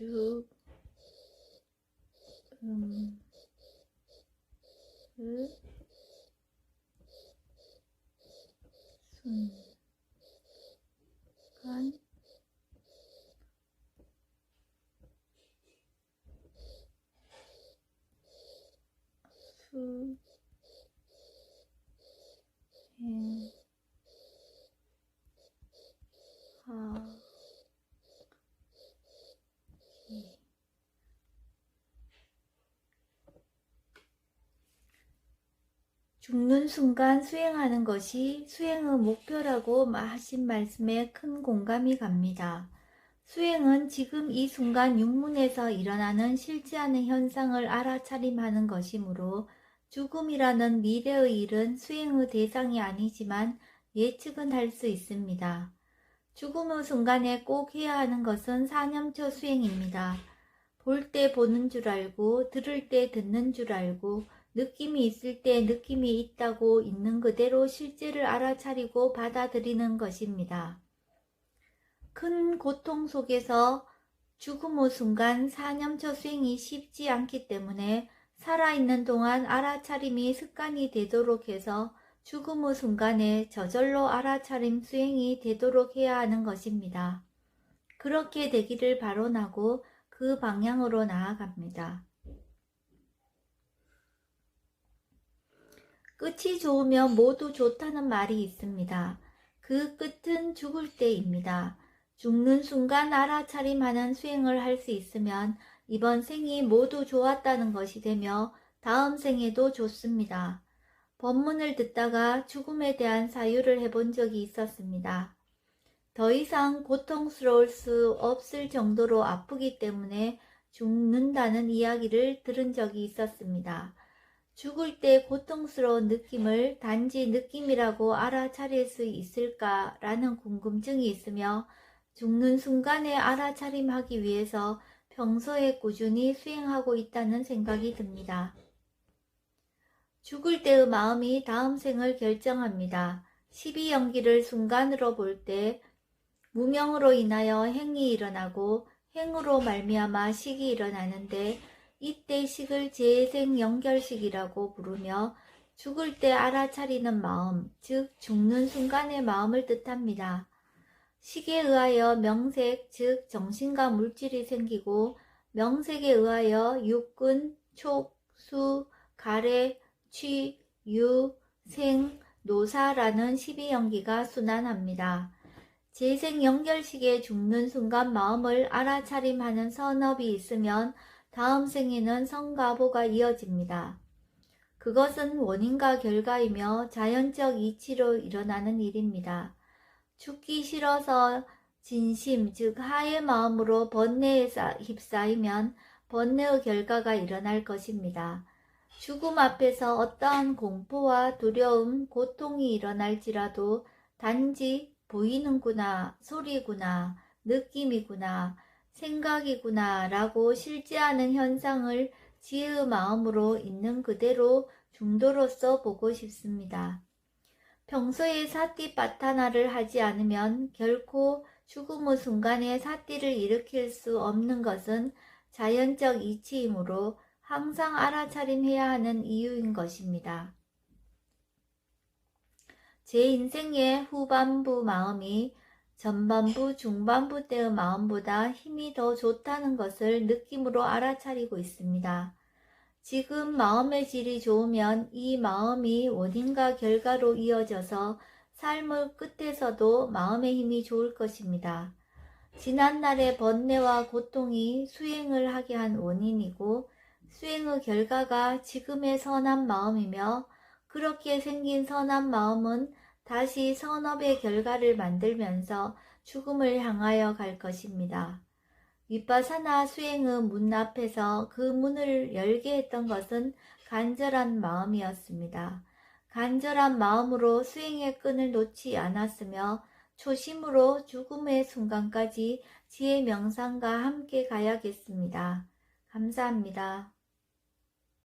주, 음, 그, 순간, 수, 행, 하, 기. 죽는 순간 수행하는 것이 수행의 목표라고 하신 말씀에 큰 공감이 갑니다. 수행은 지금 이 순간 육문에서 일어나는 실제하는 현상을 알아차림하는 것이므로 죽음이라는 미래의 일은 수행의 대상이 아니지만 예측은 할 수 있습니다. 죽음의 순간에 꼭 해야 하는 것은 사념처 수행입니다. 볼 때 보는 줄 알고 들을 때 듣는 줄 알고 느낌이 있을 때 느낌이 있다고 있는 그대로 실제를 알아차리고 받아들이는 것입니다. 큰 고통 속에서 죽음의 순간 사념처 수행이 쉽지 않기 때문에 살아있는 동안 알아차림이 습관이 되도록 해서 죽음의 순간에 저절로 알아차림 수행이 되도록 해야 하는 것입니다. 그렇게 되기를 바론하고 그 방향으로 나아갑니다. 끝이 좋으면 모두 좋다는 말이 있습니다. 그 끝은 죽을 때입니다. 죽는 순간 알아차림하는 수행을 할 수 있으면 이번 생이 모두 좋았다는 것이 되며 다음 생에도 좋습니다. 법문을 듣다가 죽음에 대한 사유를 해본 적이 있었습니다. 더 이상 고통스러울 수 없을 정도로 아프기 때문에 죽는다는 이야기를 들은 적이 있었습니다. 죽을 때 고통스러운 느낌을 단지 느낌이라고 알아차릴 수 있을까라는 궁금증이 있으며 죽는 순간에 알아차림하기 위해서 평소에 꾸준히 수행하고 있다는 생각이 듭니다. 죽을 때의 마음이 다음 생을 결정합니다. 12연기를 순간으로 볼 때 무명으로 인하여 행이 일어나고 행으로 말미암아 식이 일어나는데 이때 식을 재생 연결식이라고 부르며 죽을 때 알아차리는 마음, 즉 죽는 순간의 마음을 뜻합니다. 식에 의하여 명색, 즉 정신과 물질이 생기고 명색에 의하여 육근, 촉, 수, 가래, 취, 유, 생, 노사라는 12연기가 순환합니다. 재생 연결식에 죽는 순간 마음을 알아차림하는 선업이 있으면 다음 생에는 성가보가 이어집니다. 그것은 원인과 결과이며 자연적 이치로 일어나는 일입니다. 죽기 싫어서 진심, 즉 하의 마음으로 번뇌에 휩싸이면 번뇌의 결과가 일어날 것입니다. 죽음 앞에서 어떠한 공포와 두려움, 고통이 일어날지라도 단지 보이는구나, 소리구나, 느낌이구나, 생각이구나 라고 실제하는 현상을 지혜의 마음으로 있는 그대로 중도로서 보고 싶습니다. 평소에 사띠 빠타나를 하지 않으면 결코 죽음의 순간에 사띠를 일으킬 수 없는 것은 자연적 이치이므로 항상 알아차림해야 하는 이유인 것입니다. 제 인생의 후반부 마음이 전반부, 중반부 때의 마음보다 힘이 더 좋다는 것을 느낌으로 알아차리고 있습니다. 지금 마음의 질이 좋으면 이 마음이 원인과 결과로 이어져서 삶의 끝에서도 마음의 힘이 좋을 것입니다. 지난날의 번뇌와 고통이 수행을 하게 한 원인이고 수행의 결과가 지금의 선한 마음이며 그렇게 생긴 선한 마음은 다시 선업의 결과를 만들면서 죽음을 향하여 갈 것입니다. 윗바사나 수행의 문 앞에서 그 문을 열게 했던 것은 간절한 마음이었습니다. 간절한 마음으로 수행의 끈을 놓지 않았으며 초심으로 죽음의 순간까지 지혜 명상과 함께 가야겠습니다. 감사합니다.